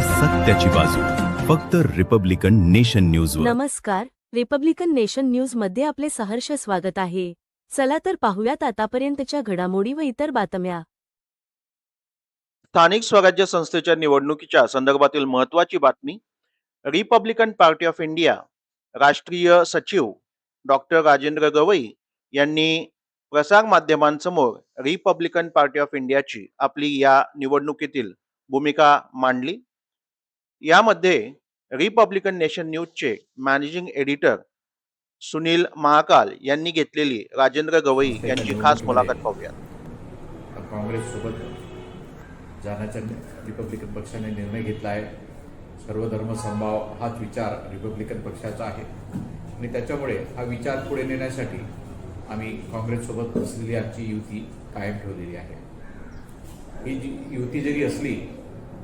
सत्याची बाजू. फक्त रिपब्लिकन नेशन न्यूजवर. नमस्कार. रिपब्लिकन नेशन न्यूजमध्ये आपले सहर्ष स्वागत आहे. चला तर पाहूयात आतापर्यंतच्या घडामोडी व इतर बातम्या. स्थानिक स्वराज्य संस्थेच्या निवडणुकीच्या संदर्भातील महत्वाची बातमी रिपब्लिकन पार्टी ऑफ इंडिया राष्ट्रीय सचिव डॉक्टर राजेंद्र गवई यांनी प्रसार माध्यमांसमोर रिपब्लिकन पार्टी ऑफ इंडियाची आपली या निवडणुकीतील भूमिका मांडली. यामध्ये रिपब्लिकन नेशन न्यूजचे मॅनेजिंग एडिटर सुनील महाकाल यांनी घेतलेली राजेंद्र गवई यांची खास मुलाखत पाहूया. काँग्रेससोबत जाण्याचा रिपब्लिकन पक्षाने निर्णय घेतला आहे. सर्वधर्म समभाव हाच विचार रिपब्लिकन पक्षाचा आहे. आणि त्याच्यामुळे हा विचार पुढे नेण्यासाठी आम्ही काँग्रेससोबत असलेली आमची युती कायम ठेवलेली आहे. ही जी युती जरी असली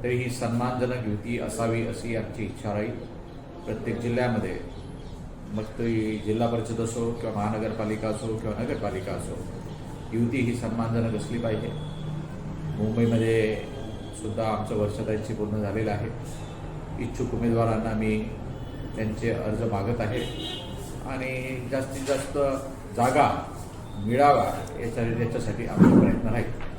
तरी ही सन्मानजनक युती असावी अशी आमची इच्छा राहील. प्रत्येक जिल्ह्यामध्ये मग ती जिल्हा परिषद असो किंवा महानगरपालिका असो किंवा नगरपालिका असो युती ही सन्मानजनक असली पाहिजे. मुंबईमध्ये सुद्धा आमचं वर्षाताईची पूर्ण झालेलं आहे. इच्छुक उमेदवारांना मी त्यांचे अर्ज मागत आहे. आणि जास्तीत जास्त जागा मिळावा याच्या याच्यासाठी आमचा प्रयत्न राहील.